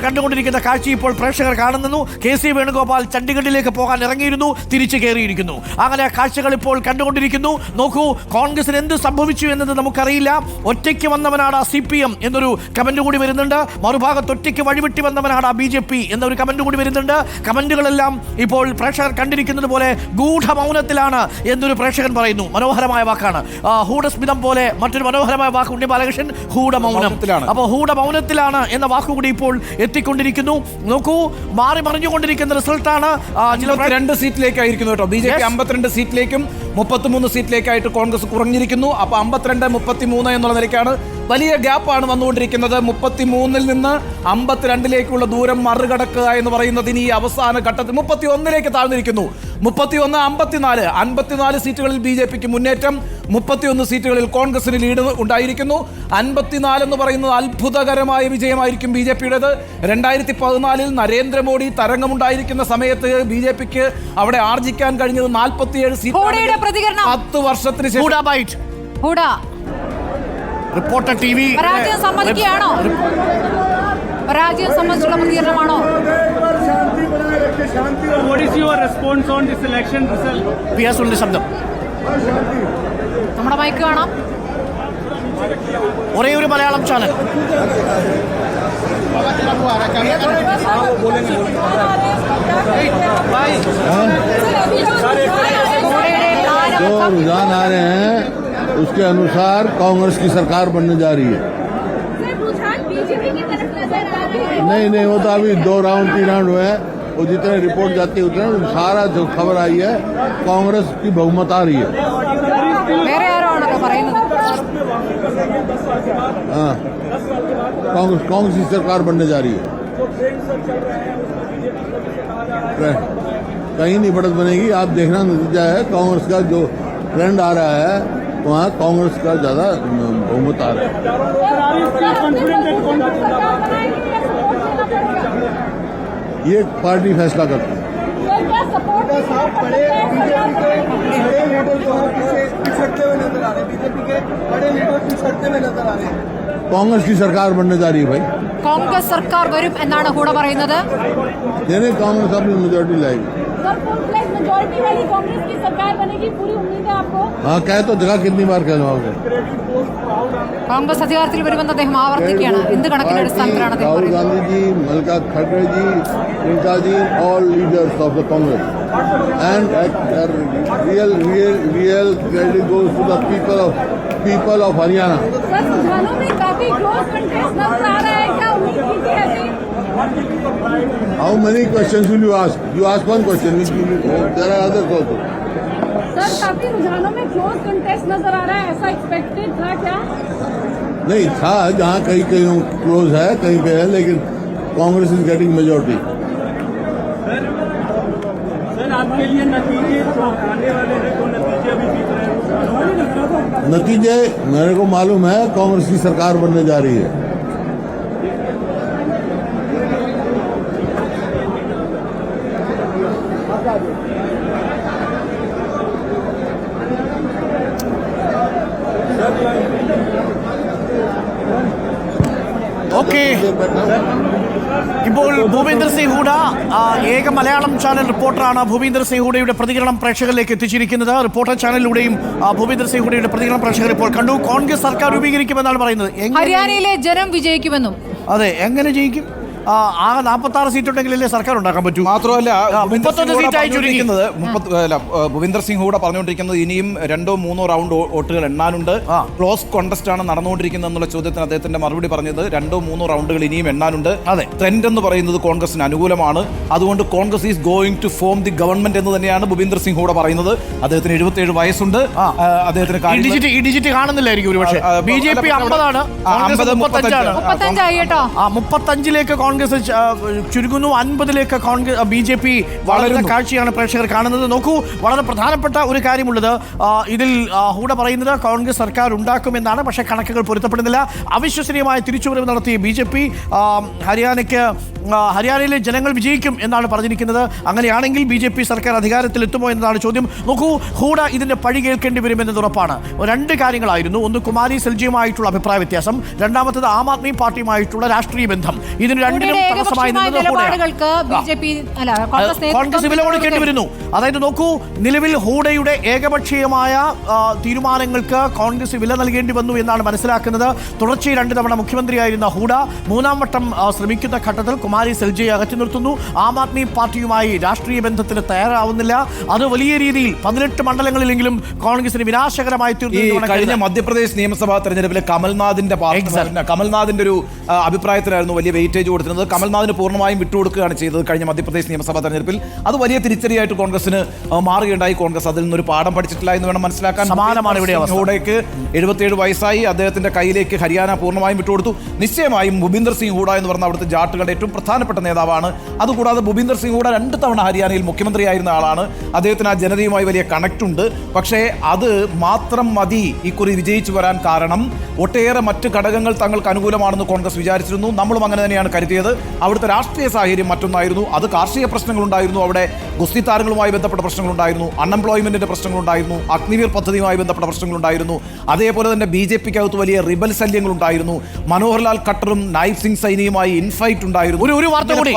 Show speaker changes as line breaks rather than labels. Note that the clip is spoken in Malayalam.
കണ്ടുകൊണ്ടിരിക്കുന്ന കാഴ്ച ഇപ്പോൾ പ്രേക്ഷകർ കാണുന്നു. കെ സി വേണുഗോപാൽ ചണ്ഡീഗഡിലേക്ക് പോകാൻ ഇറങ്ങിയിരുന്നു തിരിച്ചു കയറിയിരിക്കുന്നു. അങ്ങനെ കാഴ്ചകൾ ഇപ്പോൾ കണ്ടുകൊണ്ടിരിക്കുന്നു. നോക്കൂ കോൺഗ്രസിന് എന്ത് സംഭവിച്ചു എന്നത് നമുക്കറിയില്ല. ഒറ്റയ്ക്ക് വന്നവനാണ് സി പി എം എന്നൊരു കമന്റ് കൂടി വരുന്നുണ്ട്. മറുഭാഗത്ത് ഒറ്റയ്ക്ക് വഴിവിട്ടി വന്നവനാണ് ബി ജെ പി എന്നൊരു കമന്റ് കൂടി വരുന്നുണ്ട്. കമന്റുകളെല്ലാം ഇപ്പോൾ പ്രേക്ഷകർ കണ്ടിരിക്കുന്നത് പോലെ ഗൂഢമൗനത്തിലാണ് എന്നൊരു പ്രേക്ഷകൻ പറയുന്നു. മനോഹരമായ വാക്കാണ്. ഹൂഡസ്മിതം പോലെ മറ്റൊരു മനോഹരമായ വാക്ക് ഉണ്ണി ബാലകൃഷ്ണൻ
മൗനത്തിലാണ്.
അപ്പോൾ ഹൂഢമൗനത്തിലാണ് എന്ന വാക്കുകൂടി ഇപ്പോൾ എത്തിക്കൊണ്ടിരിക്കുന്നു. നോക്കൂ മാറി മറിഞ്ഞുകൊണ്ടിരിക്കുന്ന റിസൾട്ടാണ്
രണ്ട് സീറ്റിലേക്കായിരിക്കുന്നു കേട്ടോ. ബി ജെ പി അമ്പത്തിരണ്ട് സീറ്റിലേക്കും മുപ്പത്തിമൂന്ന് സീറ്റിലേക്കായിട്ട് കോൺഗ്രസ് കുറഞ്ഞിരിക്കുന്നു. അപ്പൊ അമ്പത്തിരണ്ട് മുപ്പത്തിമൂന്ന് എന്നുള്ള നിലയ്ക്കാണ് വലിയ ഗ്യാപ്പാണ് വന്നുകൊണ്ടിരിക്കുന്നത്. മുപ്പത്തിമൂന്നിൽ നിന്ന് അമ്പത്തിരണ്ടിലേക്കുള്ള ദൂരം മറികടക്കുക എന്ന് പറയുന്നത് ഇനി അവസാന ഘട്ടത്തിൽ മുപ്പത്തി ഒന്നിലേക്ക് താഴ്ന്നിരിക്കുന്നു. മുപ്പത്തി ഒന്ന് അമ്പത്തിനാല്. അൻപത്തിനാല് സീറ്റുകളിൽ ബി ജെ പിക്ക് മുന്നേറ്റം. മുപ്പത്തിയൊന്ന് സീറ്റുകളിൽ കോൺഗ്രസിന് ലീഡ് ഉണ്ടായിരിക്കുന്നു. അൻപത്തിനാല് എന്ന് പറയുന്നത് അത്ഭുതകരമായ വിജയമായിരിക്കും ബി ജെ പിയുടേത്. രണ്ടായിരത്തി പതിനാലിൽ നരേന്ദ്രമോദി തരംഗമുണ്ടായിരിക്കുന്ന സമയത്ത് ബി ജെ പിക്ക് അവിടെ ആർജിക്കാൻ കഴിഞ്ഞത് നാൽപ്പത്തിയേഴ്
സീറ്റ്.
പത്ത് വർഷത്തിന് ശേഷം
റിപ്പോർട്ടർ ടി വി
പരാജയം സമ്മതിക്കുകയാണോ പരാജയം സംബന്ധിച്ചുള്ള പ്രതികരണമാണോ
What is your response on this election result?
P S ഉള്ള ശബ്ദം
നമ്മുടെ മൈക്ക് കാണാം
ഒരേ ഒരു മലയാളം ചാനൽ
ഹൂഡയുടെ
जो
താരമുഖം
रुझान आ रहे हैं उसके अनुसार कांग्रेस की सरकार बनने जा रही है। नहीं नहीं वो तो अभी दो राउंड तीन राउंड हुए हैं। वो जितने रिपोर्ट जाती है उतने सारा जो खबर आई है कांग्रेस की बहुमत आ रही है। हाँ, कांग्रेस कांग्रेस की सरकार बनने जा रही है। कहीं नहीं बढ़त बनेगी। आप देखना नतीजा है कांग्रेस का जो ट्रेंड आ रहा है वहाँ कांग्रेस का ज्यादा बहुमत आ रहा है
सरकार बनाएगी या सपोर्ट देना पड़ेगा
ये पार्टी फैसला करती है
तो क्या सपोर्ट देना पड़ेगा
बड़े लीडर जो है पीछे पिछड़ते हुए नजर आ रहे हैं बीजेपी के बड़े लीडर पिछड़ते हुए नजर आ रहे हैं
कांग्रेस की सरकार बनने जा रही है भाई
കോൺഗ്രസ് സർക്കാർ വരും എന്നാണ് ഹൂഡ പറയുന്നത്
देने कांग्रेस अपनी मेजोरिटी लाएगी
सर फुल फ्लैग मेजोरिटी वाली कांग्रेस की सरकार बनेगी पूरी उम्मीद है आपको
हाँ कहे तो जगह कितनी बार कहलवाओगे
കോൺഗ്രസ് അധികാരത്തിൽ വരുമെന്ന് അദ്ദേഹം ആവർത്തിക്കുകയാണ് എന്ത് കണക്കിന്റെ അടിസ്ഥാനത്തിലാണ് അദ്ദേഹം
राहुल
പറയുന്നത്
गांधी जी मल्लिका खड़गे ji Priyanka ji all leaders of the Congress and real real real credit goes to the people of people of Haryana
sir रुझानों में काफी क्लोज कंटेस्ट नजर आ रहा है
how many question will you ask you ask one question there are others also
sir काफ़ी रुझानों में क्लोज कंटेस्ट नज़र आ रहा है ऐसा एक्सपेक्टेड था क्या?
नहीं था जहाँ कहीं कहीं क्लोज है कहीं कहीं है लेकिन Congress is getting majority
sir आपके लिए नतीजे जो आने वाले हैं तो नतीजे अभी दिख रहे हैं।
नतीजे मेरे को मालूम है कांग्रेस की सरकार बनने जा रही है।
ഓക്കെ. ഇപ്പോൾ ഭൂപേന്ദ്ര സിംഗ് ഹൂഡ ഏക മലയാളം ചാനൽ റിപ്പോർട്ടറാണ് ഭൂപേന്ദ്ര സിംഗ് ഹൂഡയുടെ പ്രതികരണം പ്രേക്ഷകരിലേക്ക് എത്തിച്ചിരിക്കുന്നത്. റിപ്പോർട്ടർ ചാനലിലൂടെയും ആ, ഭൂപേന്ദ്ര സിംഗ് ഹൂഡയുടെ പ്രതികരണം പ്രേക്ഷകർ ഇപ്പോൾ കണ്ടു. കോൺഗ്രസ് സർക്കാർ രൂപീകരിക്കുമെന്നാണ് പറയുന്നത്.
ഹരിയാനയിലെ ജനം വിജയിക്കുമെന്നും.
അതെ എങ്ങനെ ജയിക്കും? ആകെ നാൽപ്പത്തി ആറ് സീറ്റ് ഉണ്ടെങ്കിലല്ലേ സർക്കാർ ഉണ്ടാക്കാൻ പറ്റൂ
മാത്രമല്ല
മുപ്പത്തൊന്ന്
സിംഗ്
കൂടെ
പറഞ്ഞുകൊണ്ടിരിക്കുന്നത് അല്ല സിംഗ് പറഞ്ഞുകൊണ്ടിരിക്കുന്നത് ഇനിയും രണ്ടോ മൂന്നോ റൗണ്ട് വോട്ടുകൾ എണ്ണാനുണ്ട്. ക്ലോസ് കോണ്ടസ്റ്റ് ആണ് നടന്നുകൊണ്ടിരിക്കുന്നത് എന്നുള്ള ചോദ്യത്തിന് അദ്ദേഹത്തിന്റെ മറുപടി പറഞ്ഞത് രണ്ടോ മൂന്നോ റൗണ്ടുകൾ ഇനിയും എണ്ണാനുണ്ട്.
അതെ.
ട്രെൻഡ് എന്ന് പറയുന്നത് കോൺഗ്രസിന് അനുകൂലമാണ്. അതുകൊണ്ട് Congress is going to form the government എന്ന് തന്നെയാണ് ഭൂവിന്ദർ സിംഗ് കൂടെ പറയുന്നത്. അദ്ദേഹത്തിന് എഴുപത്തിയേഴ് വയസ്സുണ്ട്. അദ്ദേഹത്തിന്
ഡിജിറ്റ് കാണുന്നില്ലായിരിക്കും മുപ്പത്തഞ്ചിലേക്ക് കോൺഗ്രസ് ചുരുങ്ങുന്നു. അൻപതിലേക്ക് കോൺഗ്രസ് ബി ജെ പി വളരുന്ന കാഴ്ചയാണ് പ്രേക്ഷകർ കാണുന്നത്. നോക്കൂ വളരെ പ്രധാനപ്പെട്ട ഒരു കാര്യമുള്ളത്. ഇതിൽ ഹൂഡ പറയുന്നത് കോൺഗ്രസ് സർക്കാർ ഉണ്ടാക്കുമെന്നാണ് പക്ഷേ കണക്കുകൾ പൊരുത്തപ്പെടുന്നില്ല. അവിശ്വസനീയമായ തിരിച്ചുവരവ് നടത്തിയ ബി ജെ പി ഹരിയാനയ്ക്ക് ഹരിയാനയിലെ ജനങ്ങൾ വിജയിക്കും എന്നാണ് പറഞ്ഞിരിക്കുന്നത്. അങ്ങനെയാണെങ്കിൽ ബി ജെ പി സർക്കാർ അധികാരത്തിലെത്തുമോ എന്നതാണ് ചോദ്യം. നോക്കൂ ഹൂഡ ഇതിന്റെ പഴി കേൾക്കേണ്ടി വരുമെന്നത് ഉറപ്പാണ്. രണ്ട് കാര്യങ്ങളായിരുന്നു. ഒന്ന് കുമാരി സെൽജിയുമായിട്ടുള്ള അഭിപ്രായ വ്യത്യാസം. രണ്ടാമത്തത് ആം ആദ്മി പാർട്ടിയുമായിട്ടുള്ള രാഷ്ട്രീയ ബന്ധം. ഇതിന് രണ്ട് രണ്ടിനും തടസ്സമായി
കോൺഗ്രസ്
വില കൊടുക്കേണ്ടി വരുന്നു. അതായത് നോക്കൂ നിലവിൽ ഹൂഡയുടെ ഏകപക്ഷീയമായ തീരുമാനങ്ങൾക്ക് കോൺഗ്രസ് വില നൽകേണ്ടി വന്നു എന്നാണ് മനസ്സിലാക്കുന്നത്. തുടർച്ചയായി രണ്ട് തവണ മുഖ്യമന്ത്രിയായിരുന്ന ഹൂഡ മൂന്നാം വട്ടം ശ്രമിക്കുന്ന ഘട്ടത്തിൽ കുമാരി സെൽജയെ അകറ്റി നിർത്തുന്നു. ആം ആദ്മി പാർട്ടിയുമായി രാഷ്ട്രീയ ബന്ധത്തിന് തയ്യാറാവുന്നില്ല. അത് വലിയ രീതിയിൽ പതിനെട്ട് മണ്ഡലങ്ങളിലെങ്കിലും കോൺഗ്രസിന് വിനാശകരമായി തീർന്നു
കഴിഞ്ഞ മധ്യപ്രദേശ് നിയമസഭാ തെരഞ്ഞെടുപ്പിൽ കമൽനാഥിന്റെ. കമൽനാഥിന്റെ ഒരു അഭിപ്രായത്തിലായിരുന്നു വലിയ വെയിറ്റേജ് കൊടുത്തിരുന്നത് കമൽനാഥിന് പൂർണമായും വിട്ടുകൊടുക്കുകയാണ് ചെയ്തത് കഴിഞ്ഞ മധ്യപ്രദേശ് നിയമസഭാ തെരഞ്ഞെടുപ്പിൽ. അത് വലിയ തിരിച്ചടിയായിട്ട് കോൺഗ്രസിന് മാറുകയുണ്ടായി. കോൺഗ്രസ് അതിൽ നിന്നൊരു പാഠം പഠിച്ചിട്ടില്ല എന്ന് വേണം മനസ്സിലാക്കാൻ.
സമാനമാണ് ഇവിടെ.
ഹൂഡയ്ക്ക് എഴുപത്തിയേഴ് വയസ്സായി. അദ്ദേഹത്തിന്റെ കയ്യിലേക്ക് ഹരിയാന പൂർണമായും വിട്ടുകൊടുത്തു. നിശ്ചയമായും ഭൂപീന്ദർ സിംഗ് ഹൂഡ എന്ന് പറഞ്ഞ അവിടുത്തെ ജാട്ടുകളുടെ ഏറ്റവും പ്രധാനപ്പെട്ട നേതാവാണ്. അതുകൂടാതെ ഭൂപീന്ദർ സിംഗ് ഹൂഡ രണ്ട് തവണ ഹരിയാനയിൽ മുഖ്യമന്ത്രിയായിരുന്ന ആളാണ്. അദ്ദേഹത്തിന് ആ ജനതയുമായി വലിയ കണക്റ്റ് ഉണ്ട്. പക്ഷേ അത് മാത്രം മതി ഇക്കുറി വിജയിച്ചു വരാൻ കാരണം ഒട്ടേറെ മറ്റ് ഘടകങ്ങൾ തങ്ങൾക്ക് അനുകൂലമാണെന്ന് കോൺഗ്രസ് വിചാരിച്ചിരുന്നു. നമ്മളും അങ്ങനെ തന്നെയാണ് കരുതിയത്. അവിടുത്തെ രാഷ്ട്രീയ സാഹചര്യം മറ്റൊന്നായിരുന്നു. അത് കാർഷിക പ്രശ്നങ്ങളുണ്ടായിരുന്നു. അവിടെ ഗുസ്തി താരങ്ങളുമായി ബന്ധപ്പെട്ട പ്രശ്നങ്ങളുണ്ടായിരുന്നു. അൺഎംപ്ലോയ്മെന്റിന്റെ പ്രശ്നങ്ങളുണ്ടായിരുന്നു. അഗ്നിവീർ പദ്ധതിയുമായി ബന്ധപ്പെട്ട പ്രശ്നങ്ങളുണ്ടായിരുന്നു. അതേപോലെ തന്നെ ബി ജെ പിക്കകത്ത് വലിയ റിബൽ ശല്യങ്ങളുണ്ടായിരുന്നു. മനോഹർലാൽ ഖട്ടറും നായിബ് സിംഗ് സൈനിയുമായി ഇൻഫൈറ്റ് ഉണ്ടായിരുന്നു.
ഒരു ഒരു വാർത്ത കൂടി.